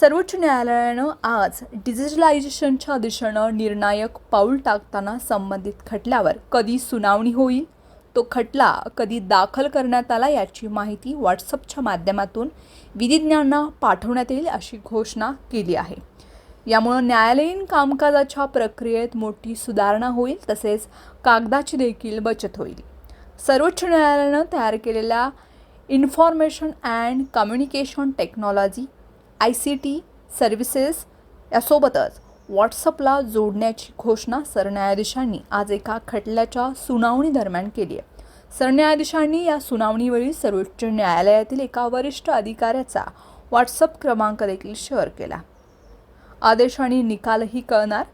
सर्वोच्च न्यायालयानं आज डिजिटलायझेशनच्या दिशेनं निर्णायक पाऊल टाकताना संबंधित खटल्यावर कधी सुनावणी होईल? तो खटला कधी दाखल करण्यात आला याची माहिती व्हॉट्सअपच्या माध्यमातून विधिज्ञांना पाठवण्यात येईल अशी घोषणा केली आहे. यामुळं न्यायालयीन कामकाजाच्या प्रक्रियेत मोठी सुधारणा होईल तसेच कागदाची देखील बचत होईल. सर्वोच्च न्यायालयानं तयार केलेल्या information and communication technology I C T services यासोबतच व्हॉट्सअपला जोडण्याची घोषणा सरन्यायाधीशांनी आज एका खटल्याच्या सुनावणी दरम्यान केली आहे. सरन्यायाधीशांनी या सुनावणीवेळी सर्वोच्च न्यायालयातील एका वरिष्ठ अधिकाऱ्याचा व्हॉट्सअप क्रमांक देखील शेअर केला. आदेश आणि निकालही कळणार.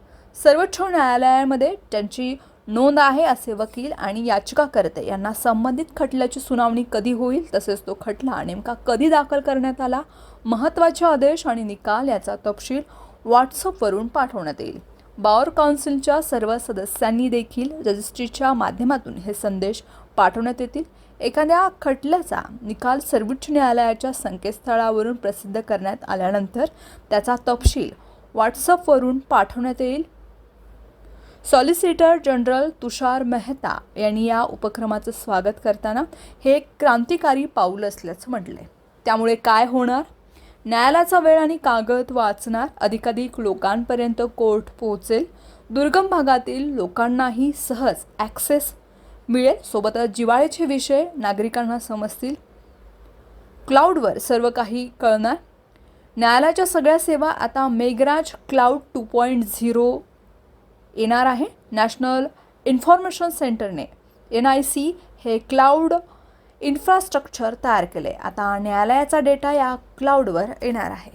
सर्वोच्च न्यायालयामध्ये त्यांची नोंद आहे असे वकील आणि याचिकाकर्ते यांना संबंधित खटल्याची सुनावणी कधी होईल तसेच तो खटला नेमका कधी दाखल करण्यात आला महत्त्वाचे आदेश आणि निकाल याचा तपशील व्हॉट्सअपवरून पाठवण्यात येईल. बावर काउन्सिलच्या सर्व सदस्यांनी देखील रजिस्ट्रीच्या माध्यमातून हे संदेश पाठवण्यात येतील. एखाद्या खटल्याचा निकाल सर्वोच्च न्यायालयाच्या संकेतस्थळावरून प्रसिद्ध करण्यात आल्यानंतर त्याचा तपशील व्हॉट्सअपवरून पाठवण्यात येईल. सॉलिसिटर जनरल तुषार मेहता यांनी या उपक्रमाचं स्वागत करताना हे एक क्रांतिकारी पाऊल असल्याचं म्हटलंय. त्यामुळे काय होणार? न्यायालयाचा वेळ आणि कागद वाचणार अधिकाधिक लोकांपर्यंत कोर्ट पोहोचेल. दुर्गम भागातील लोकांनाही सहज ॲक्सेस मिळेल. सोबतच जिवाळ्याचे विषय नागरिकांना समजतील. क्लाउडवर सर्व काही कळणार. न्यायालयाच्या सगळ्या सेवा आता Meghraj cloud two point zero येणार आहे. नॅशनल इन्फॉर्मेशन सेंटरने एन आय सी हे क्लाउड इन्फ्रास्ट्रक्चर तयार केले आता न्यायालयाचा डेटा या क्लाउडवर येणार आहे.